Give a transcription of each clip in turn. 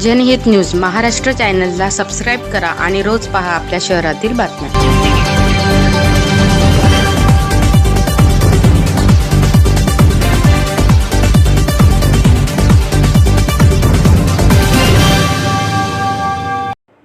जनहित न्यूज महाराष्ट्र चॅनलला सबस्क्राईब करा आणि रोज पहा आपल्या शहरातील बातम्या.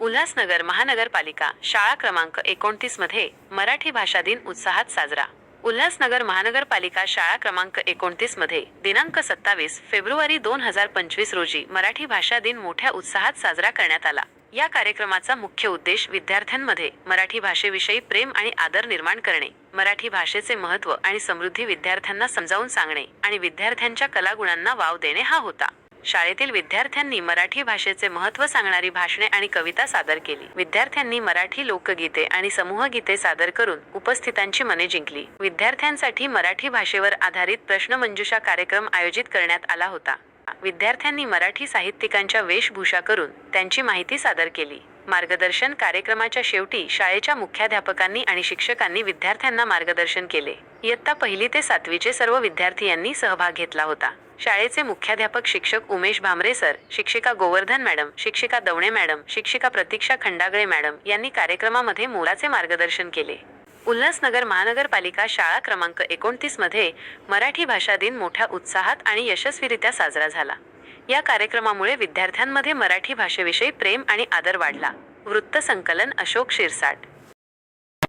उल्हासनगर महानगरपालिका शाळा क्रमांक एकोणतीसमध्ये मराठी भाषा दिन उत्साहात साजरा. उल्हासनगर महानगरपालिका शाळा क्रमांक एकोणतीसमध्ये दिनांक सत्तावीस फेब्रुवारी दोन हजार पंचवीस रोजी मराठी भाषा दिन मोठ्या उत्साहात साजरा करण्यात आला. या कार्यक्रमाचा मुख्य उद्देश विद्यार्थ्यांमध्ये मराठी भाषेविषयी प्रेम आणि आदर निर्माण करणे मराठी भाषेचे महत्त्व आणि समृद्धी विद्यार्थ्यांना समजावून सांगणे आणि विद्यार्थ्यांच्या कलागुणांना वाव देणे हा होता. शाळेतील विद्यार्थ्यांनी मराठी भाषेचे महत्त्व सांगणारी भाषणे आणि कविता सादर केली. विद्यार्थ्यांनी मराठी लोकगीते आणि समूहगीते सादर करून उपस्थितांची मने जिंकली. विद्यार्थ्यांसाठी मराठी भाषेवर आधारित प्रश्नमंजुषा कार्यक्रम आयोजित करण्यात आला होता. विद्यार्थ्यांनी मराठी साहित्यिकांच्या वेशभूषा करून त्यांची माहिती सादर केली. मार्गदर्शन कार्यक्रमाच्या शेवटी शाळेच्या मुख्याध्यापकांनी आणि शिक्षकांनी विद्यार्थ्यांना मार्गदर्शन केले. इयत्ता पहिली ते सातवीचे सर्व विद्यार्थी यांनी सहभाग घेतला होता. शाळेचे मुख्याध्यापक शिक्षक उमेश भामरे सर शिक्षिका गोवर्धन मॅडम शिक्षिका दवणे मॅडम शिक्षिका प्रतीक्षा खंडागळे मॅडम यांनी कार्यक्रमामध्ये मोलाचे मार्गदर्शन केले. उल्हासनगर महानगरपालिका शाळा क्रमांक एकोणतीसमध्ये मराठी भाषा दिन मोठ्या उत्साहात आणि यशस्वीरित्या साजरा झाला. या कार्यक्रमामुळे विद्यार्थ्यांमध्ये मराठी भाषेविषयी प्रेम आणि आदर वाढला. वृत्तसंकलन अशोक शिरसाट.